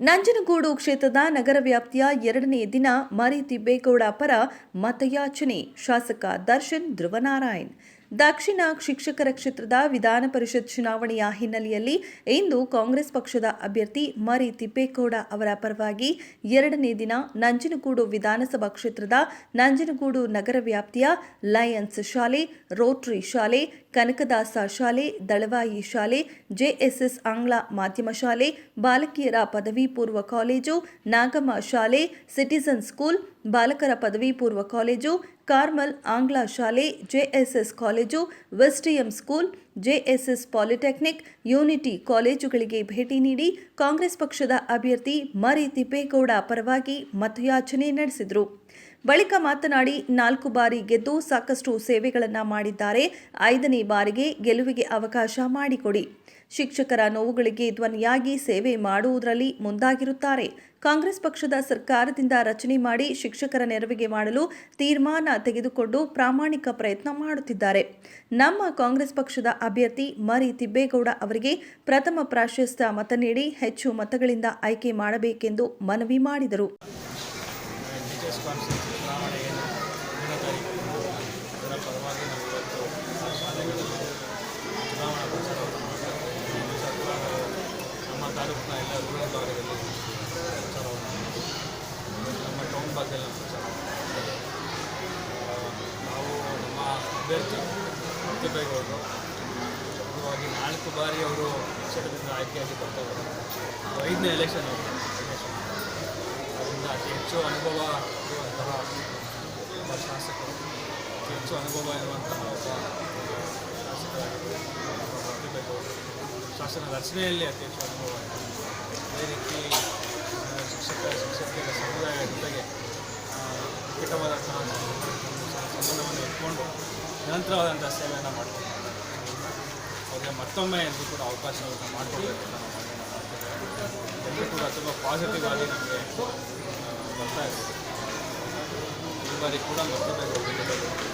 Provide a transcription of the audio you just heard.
ನಂಜನಗೂಡು ಕ್ಷೇತ್ರದ ನಗರ ವ್ಯಾಪ್ತಿಯ ಎರಡನೇ ದಿನ ಮರಿ ತಿಬ್ಬೇಗೌಡ ಪರ ಮತಯಾಚನೆ. ಶಾಸಕ ದರ್ಶನ್ ಧ್ರುವನಾರಾಯಣ್ ದಕ್ಷಿಣ ಶಿಕ್ಷಕರ ಕ್ಷೇತ್ರದ ವಿಧಾನ ಪರಿಷತ್ ಚುನಾವಣೆಯ ಹಿನ್ನೆಲೆಯಲ್ಲಿ ಇಂದು ಕಾಂಗ್ರೆಸ್ ಪಕ್ಷದ ಅಭ್ಯರ್ಥಿ ಮರಿ ತಿಪ್ಪೇಗೌಡ ಅವರ ಪರವಾಗಿ ಎರಡನೇ ದಿನ ನಂಜನಗೂಡು ವಿಧಾನಸಭಾ ಕ್ಷೇತ್ರದ ನಂಜನಗೂಡು ನಗರ ವ್ಯಾಪ್ತಿಯ ಲಯನ್ಸ್ ಶಾಲೆ, ರೋಟರಿ ಶಾಲೆ, ಕನಕದಾಸ ಶಾಲೆ, ದಳವಾಯಿ ಶಾಲೆ, ಜೆಎಸ್ಎಸ್ ಆಂಗ್ಲ ಮಾಧ್ಯಮ ಶಾಲೆ, ಬಾಲಕಿಯರ ಪದವಿ ಪೂರ್ವ ಕಾಲೇಜು, ನಾಗಮ್ಮ ಶಾಲೆ ಸಿಟಿಸನ್ ಸ್ಕೂಲ್ ಬಾಲಕರ ಪದವಿ ಪೂರ್ವ ಕಾಲೇಜು, ಕಾರ್ಮಲ್ ಆಂಗ್ಲ ಶಾಲೆ ಜೆಎಸ್ಎಸ್ ಕಾಲೇಜು ವೆಸ್ಟಿಯಂ ಸ್ಕೂಲ್ ಜೆಎಸ್ಎಸ್ ಪಾಲಿಟೆಕ್ನಿಕ್, ಯೂನಿಟಿ ಕಾಲೇಜುಗಳಿಗೆ ಭೇಟಿ ನೀಡಿ ಕಾಂಗ್ರೆಸ್ ಪಕ್ಷದ ಅಭ್ಯರ್ಥಿ ಮರಿ ತಿಪ್ಪೇಗೌಡ ಪರವಾಗಿ ಮತಯಾಚನೆ ನಡೆಸಿದರು. ಬಳಿಕ ಮಾತನಾಡಿ ನಾಲ್ಕು ಬಾರಿ ಗೆದ್ದು ಸಾಕಷ್ಟು ಸೇವೆಗಳನ್ನು ಮಾಡಿದ್ದಾರೆ. ಐದನೇ ಬಾರಿಗೆ ಗೆಲುವಿಗೆ ಅವಕಾಶ ಮಾಡಿಕೊಡಿ. ಶಿಕ್ಷಕರ ನೋವುಗಳಿಗೆ ಧ್ವನಿಯಾಗಿ ಸೇವೆ ಮಾಡುವುದರಲ್ಲಿ ಮುಂದಾಗಿರುತ್ತಾರೆ. ಕಾಂಗ್ರೆಸ್ ಪಕ್ಷದ ಸರ್ಕಾರದಿಂದ ರಚನೆ ಮಾಡಿ ಶಿಕ್ಷಕರ ನೆರವಿಗೆ ಮಾಡಲು ತೀರ್ಮಾನ ತೆಗೆದುಕೊಂಡು ಪ್ರಾಮಾಣಿಕ ಪ್ರಯತ್ನ ಮಾಡುತ್ತಿದ್ದಾರೆ. ನಮ್ಮ ಕಾಂಗ್ರೆಸ್ ಪಕ್ಷದ ಅಭ್ಯರ್ಥಿ ಮರಿ ತಿಬ್ಬೇಗೌಡ ಅವರಿಗೆ ಪ್ರಥಮ ಪ್ರಾಶಸ್ತ್ಯ ಮತ ನೀಡಿ ಹೆಚ್ಚು ಮತಗಳಿಂದ ಆಯ್ಕೆ ಮಾಡಬೇಕೆಂದು ಮನವಿ ಮಾಡಿದರು. ತಾಲೂಕಿನ ಎಲ್ಲ ರೂರಲ್ ಭಾಗದಲ್ಲಿ ನಮ್ಮ ಟೌನ್ ಭಾಗದಲ್ಲಿ ನಾವು ಪ್ರಚಾರ ನಾವು ನಮ್ಮ ಅಭ್ಯರ್ಥಿ ತಿಪ್ಪೇಗೌಡರು ಪೂರ್ವವಾಗಿ ನಾಲ್ಕು ಬಾರಿ ಅವರು ಕ್ಷೇತ್ರದಿಂದ ಆಯ್ಕೆಯಾಗಿ ಬರ್ತಾ ಇದ್ದಾರೆ ಐದನೇ ಎಲೆಕ್ಷನ್ ಅವರು ಅದರಿಂದ ಅತಿ ಹೆಚ್ಚು ಅನುಭವ ಇರುವಂತಹ ಶಾಸಕರು ಅತಿ ಹೆಚ್ಚು ಅನುಭವ ಇರುವಂತಹ ಶಾಸನ ರಚನೆಯಲ್ಲಿ ಅತಿ ಹೆಚ್ಚು ಅನುಭವ ಅದೇ ರೀತಿ ಶಿಕ್ಷಕ ಶಿಕ್ಷಕಿಯರ ಸಮುದಾಯ ಜೊತೆಗೆ ಕಿಟವಾದ ಸಂಬಂಧವನ್ನು ಇಟ್ಕೊಂಡು ನಿರಂತರವಾದಂಥ ಸೇವೆಯನ್ನು ಮಾಡ್ತೀವಿ ಅವರಿಗೆ ಮತ್ತೊಮ್ಮೆ ಎಂದು ಕೂಡ ಅವಕಾಶವನ್ನು ಮಾಡಿಕೊಡ್ಬೇಕು ಎಲ್ಲರೂ ಕೂಡ ತುಂಬ ಪಾಸಿಟಿವ್ ಆಗಿ ನಮಗೆ ಬರ್ತಾ ಇದೆ. ಈ ಬಾರಿ ಕೂಡ ಮತ್ತೊಬ್ಬರು